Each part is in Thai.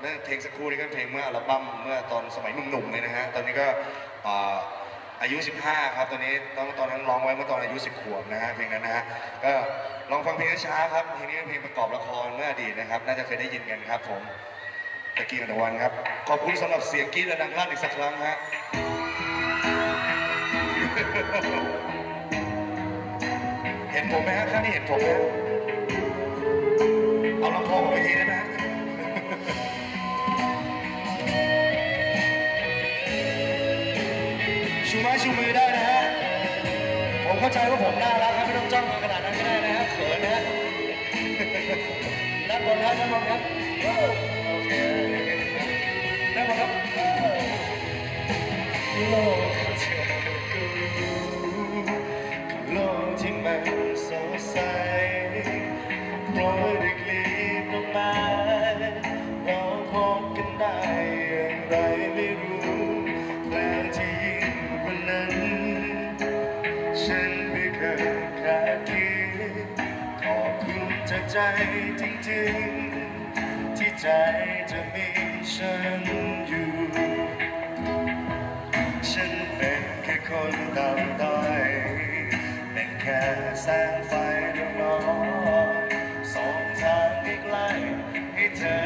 เมื่อเพลงสักครู่นี้ก็เพลงเมื่ออัลบั้มเมื่อตอนสมัยหนุ่มๆเลยนะฮะตอนนี้ก็อายุ 15 ครับตอนนี้ตอนตอนนั้นร้องไว้เมื่อตอนอายุ 10 ขวบนะฮะเพลงนั้นนะฮะก็ลองฟังเพลงช้าครับเพลงนี้เป็นเพลงประกอบละครเมื่ออดีตนะครับ น่าจะเคยได้ยินกันครับผมตะกี้กันตะวันครับ ขอบคุณสำหรับเสียงกรี๊ดและดังลั่นอีกสักครั้งฮะเห็นผมไหมฮะข้างนี้เห็นผมไหมเอาลำโพงออกไปทีได้ไหม ไม้ชูมือได้นะฮะ ผมเข้าใจว่าผมน่ารักครับไม่ต้องจ้องมาขนาดนั้นก็ได้นะฮะเขินนะฮะด้านบนครับด้านบนครับโอเคด้านบนครับโลกเธอก็รู้โลกที่มันสดใสโปรยด้วยกลีบดอกไม้เราพบกันได้ ใจจริงๆ ที่ใจจะมีฉันอยู่ ฉันเป็นแค่คนตามต้อยเป็นแค่แสงไฟดวงน้อยสองทางใกล้ให้เธอ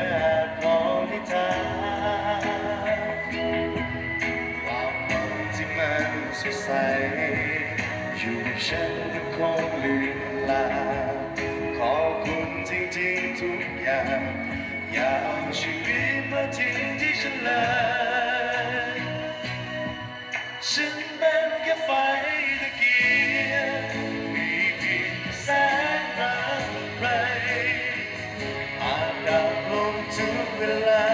มองที่ทางความหวังที่มันสดใสอยู่กับฉันมันคงลืมลา กอยางอย่าเอาชีวิตมาทิ้งที่ฉันเลยฉันเป็นแค่ไฟตะเกียงมีเพียงแสงรักไรอาจดับลงทุกเวลา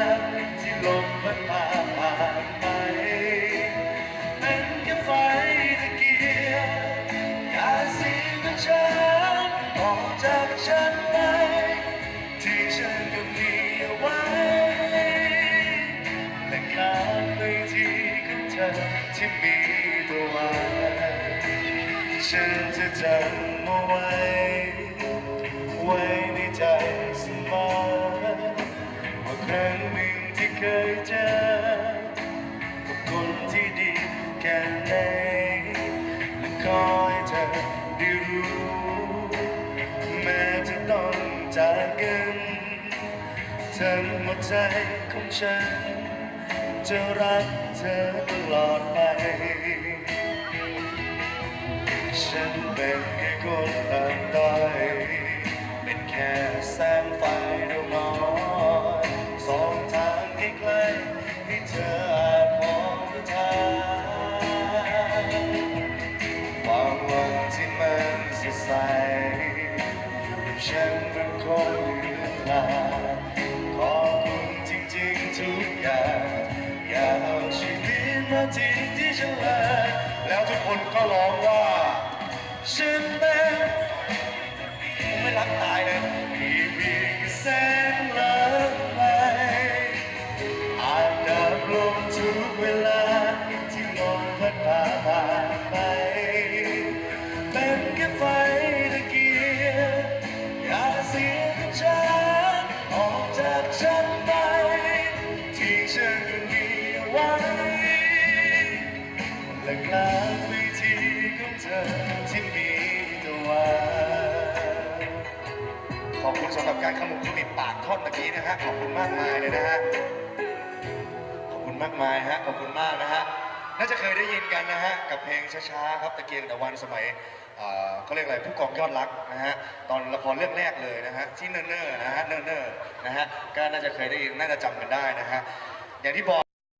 ที่ลมพัดพาผ่านไปเป็นแค่ไฟตะเกียงอย่าสิ้นกับฉันออกจากฉัน ธอที่มีตัววานฉันจะจำเอาไว้ ไว้ในใจเสมอว่าครั้งหนึ่งที่เคยเจอกับคนที่ดีแค่ไหนและขอให้เธอได้รู้ แม้จะต้องจากกันทั้งหมดใจของฉันจะรัก เธอาทิ้งที่ฉันเลแล้วทุกคนก็ร้องว่าฉันเป็นผมไม่รักตายเลยมีเพียงแสงลับไปอาจดับลงทุกเวลาที่ลมพัดพาผ่านไปเป็นแค่ไฟตะเกียงอย่าเสียกับฉันออกจากฉันไปที่ฉันมีไว้ และกลางเวทีของเธอที่มีตะวันขอบคุณสำหรับการขมุกขมิบปากท่อนตะกี้นะฮะ ขอบคุณมากมายเลยนะฮะ ขอบคุณมากมายฮะ ขอบคุณมากนะฮะ น่าจะเคยได้ยินกันนะฮะ กับเพลงช้าๆครับตะเกียงตะวันสมัยอ่อเขาเรียกอะไรผู้กองยอดรักนะฮะตอนละครเรื่องแรกเลยนะฮะที่เนิ่นๆนะฮะเนิ่นๆนะฮะก็น่าจะเคยได้ยินน่าจะจำกันได้นะฮะอย่างที่บอก